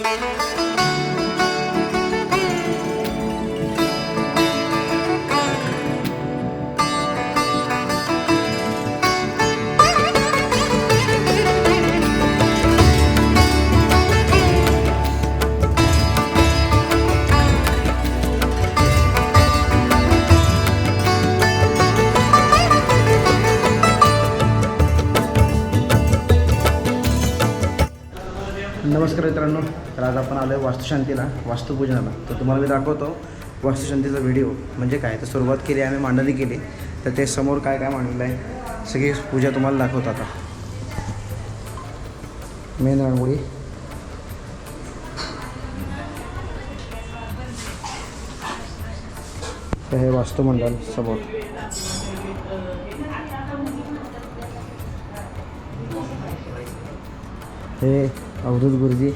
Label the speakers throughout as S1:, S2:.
S1: you. नमस्कार मित्रांनो. तर आज आपण आलो आहे वास्तुशांतीला वास्तुपूजनाला. तर तुम्हाला मी दाखवतो वास्तुशांतीचा व्हिडिओ. म्हणजे काय? तर सुरुवात केली आम्ही मांडणी केली. तर ते समोर काय काय मांडलं आहे सगळी पूजा तुम्हाला दाखवतो आता. मेन रांगोळी तर हे वास्तुमंडळ समोर. हे अवधूत गुरुजी.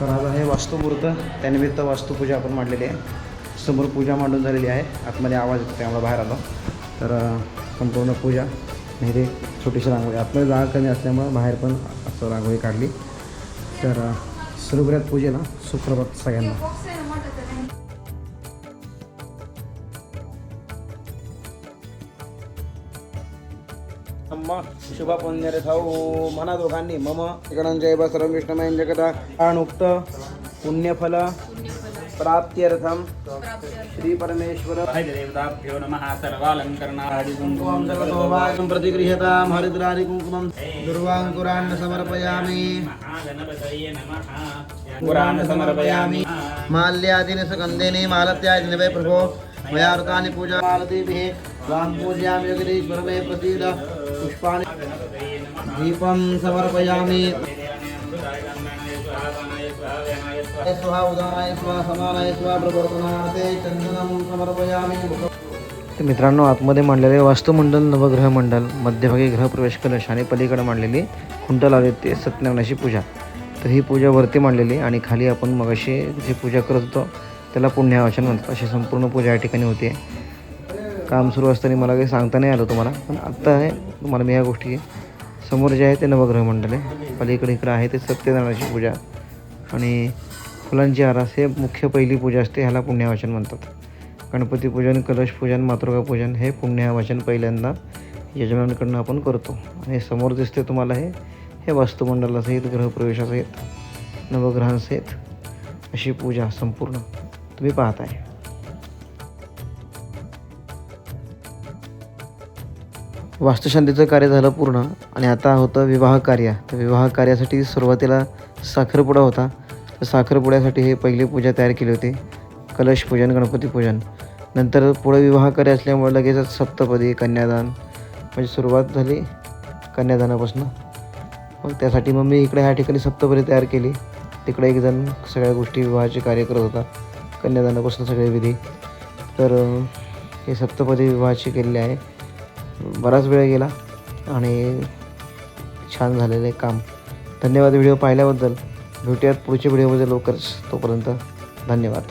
S1: तर आज आहे वास्तुमुहूर्त त्यानिमित्त वास्तुपूजा आपण मांडलेली आहे. समोर पूजा मांडून झालेली आहे. आतमध्ये आवाज येतो त्यामुळे बाहेर आलो. तर संपूर्ण पूजा. आणि ते छोटीशी रांगोळी. आतमध्ये जागा कमी असल्यामुळं बाहेर पण असं रांगोळी काढली. तर अ, सुरू करूयात पूजेला सुप्रभात सगळ्यांना. అమ్మ శుభ పుణ్యర్థౌ మన దోఘాన్ని మమ. ఇకనంజైవ సర్వం విష్ణమయం జగత. అనుక్త పుణ్యఫల ప్రాప్త్యర్థం శ్రీ పరమేశ్వర
S2: దేవతాభ్యో నమ. సర్వాలంకరణాది
S1: కుంకుమం జగతోవాగం ప్రతిగృహ్యతాం హరిద్రాది కుంకుమం దుర్వాంకురాన్న
S2: సమర్పయామి కురాన్న సమర్పయామి మాల్యాదిని
S1: సుగంధిని మాలత్యాదిని వై ప్రభో. प्रभो मया पूजा मालतीभिः त्वां पूजयामि योगिरीश्वर मे प्रसीद। पुष्पाणि दीपं समर्पयामि। स्वाहा उदानाय स्वाहा समानाय स्वाहा प्रवर्तनार्थे चंदनं समर्पयामि। मित्रांनो आतमध्ये मांडलेले वास्तुमंडल नवग्रह मंडल मध्यभागी ग्रहप्रवेश कलश आणि पलीकडे मांडलेली खुंट लावली ते सत्यनारायणाची पूजा. तर ही पूजा वरती मांडलेली आणि खाली आपण मगाशी जी पूजा करत होतो त्याला पुण्यावाचन म्हणतात. अशी संपूर्ण पूजा या ठिकाणी होते. काम सुरू असताना मला काही सांगता नाही आलं तुम्हाला. पण आत्ता आहे तुम्हाला मी या गोष्टी समोर जे आहे ते नवग्रह मंडल आहे पलीकडे इकडं आहे ते सत्यनारायणाची पूजा. आणि फुलांची आरास हे मुख्य पहिली पूजा असते ह्याला पुण्यावाचन म्हणतात. गणपती पूजन कलश पूजन मातृका पूजन हे पुण्यावाचन पहिल्यांदा यजमानांकडनं आपण करतो. आणि समोर दिसते तुम्हाला हे हे वास्तुमंडलासहित ग्रहप्रवेशासहित नवग्रहांसहित अशी पूजा संपूर्ण. तुम्ही पाहताय. वास्तुशांतीचं कार्य झालं पूर्ण आणि आता होतं विवाह कार्य तर विवाह कार्यासाठी सुरुवातीला साखरपुडा होता. तर साखरपुड्यासाठी हे पहिली पूजा तयार केली होती. कलश पूजन गणपती पूजन. नंतर पुढे विवाह कार्य असल्यामुळे लगेचच सप्तपदी कन्यादान. म्हणजे सुरुवात झाली कन्यादानापासून. मग त्यासाठी मग मी इकडे ह्या ठिकाणी सप्तपदी तयार केली. तिकडे एकजण सगळ्या गोष्टी विवाहाचे कार्य करत होता. कन्यादानापासून सगळे विधी. तर हे सप्तपदी विवाहाची केलेली आहे. बराच वेळ गेला आणि छान झालेलं आहे काम. धन्यवाद व्हिडिओ पाहिल्याबद्दल. भेटूयात पुढच्या व्हिडिओमध्ये लवकरच. तोपर्यंत धन्यवाद.